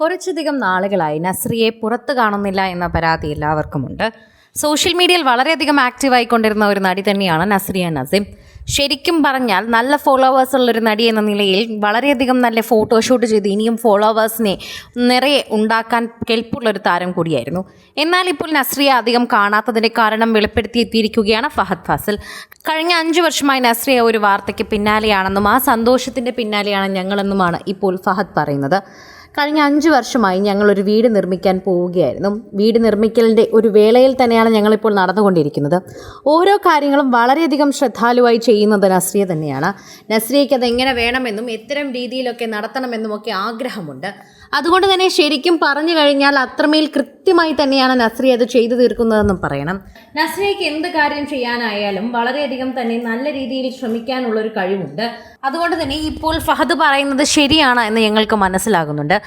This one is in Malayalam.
കുറച്ചധികം നാളുകളായി നസ്രിയെ പുറത്ത് കാണുന്നില്ല എന്ന പരാതി എല്ലാവർക്കുമുണ്ട്. സോഷ്യൽ മീഡിയയിൽ വളരെയധികം ആക്റ്റീവായിക്കൊണ്ടിരുന്ന ഒരു നടി തന്നെയാണ് നസ്രിയ നസീം. ശരിക്കും പറഞ്ഞാൽ നല്ല ഫോളോവേഴ്സ് ഉള്ളൊരു നടി എന്ന നിലയിൽ വളരെയധികം നല്ല ഫോട്ടോഷൂട്ട് ചെയ്ത് ഇനിയും ഫോളോവേഴ്സിനെ നിറയെ ഉണ്ടാക്കാൻ കെൽപ്പുള്ളൊരു താരം കൂടിയായിരുന്നു. എന്നാൽ ഇപ്പോൾ നസ്രിയ അധികം കാണാത്തതിന്റെ കാരണം വെളിപ്പെടുത്തിയെത്തിയിരിക്കുകയാണ് ഫഹദ് ഫാസിൽ. കഴിഞ്ഞ അഞ്ചു വർഷമായി നസ്രിയ ഒരു വാർത്തയ്ക്ക് പിന്നാലെയാണെന്നും ആ സന്തോഷത്തിന്റെ പിന്നാലെയാണ് ഞങ്ങളെന്നുമാണ് ഇപ്പോൾ ഫഹദ് പറയുന്നത്. കഴിഞ്ഞ അഞ്ച് വർഷമായി ഞങ്ങളൊരു വീട് നിർമ്മിക്കാൻ പോവുകയായിരുന്നു. വീട് നിർമ്മിക്കലിന്റെ ഒരു വേളയിൽ തന്നെയാണ് ഞങ്ങളിപ്പോൾ നടന്നുകൊണ്ടിരിക്കുന്നത്. ഓരോ കാര്യങ്ങളും വളരെയധികം ശ്രദ്ധാലുവായി ചെയ്യുന്നത് നസ്രിയ തന്നെയാണ്. നസ്രിയയ്ക്ക് അതെങ്ങനെ വേണമെന്നും എത്തരം രീതിയിലൊക്കെ നടത്തണമെന്നും ഒക്കെ ആഗ്രഹമുണ്ട്. അതുകൊണ്ട് തന്നെ ശരിക്കും പറഞ്ഞു കഴിഞ്ഞാൽ അത്രമേൽ കൃത്യമായി തന്നെയാണ് നസ്രി അത് ചെയ്തു തീർക്കുന്നതെന്നും പറയണം. നസ്രിയയ്ക്ക് എന്ത് കാര്യം ചെയ്യാനായാലും വളരെയധികം തന്നെ നല്ല രീതിയിൽ ശ്രമിക്കാനുള്ള ഒരു കഴിവുണ്ട്. അതുകൊണ്ട് തന്നെ ഇപ്പോൾ ഫഹദ് പറയുന്നത് ശരിയാണ് എന്ന് ഞങ്ങൾക്ക് മനസ്സിലാകുന്നുണ്ട്.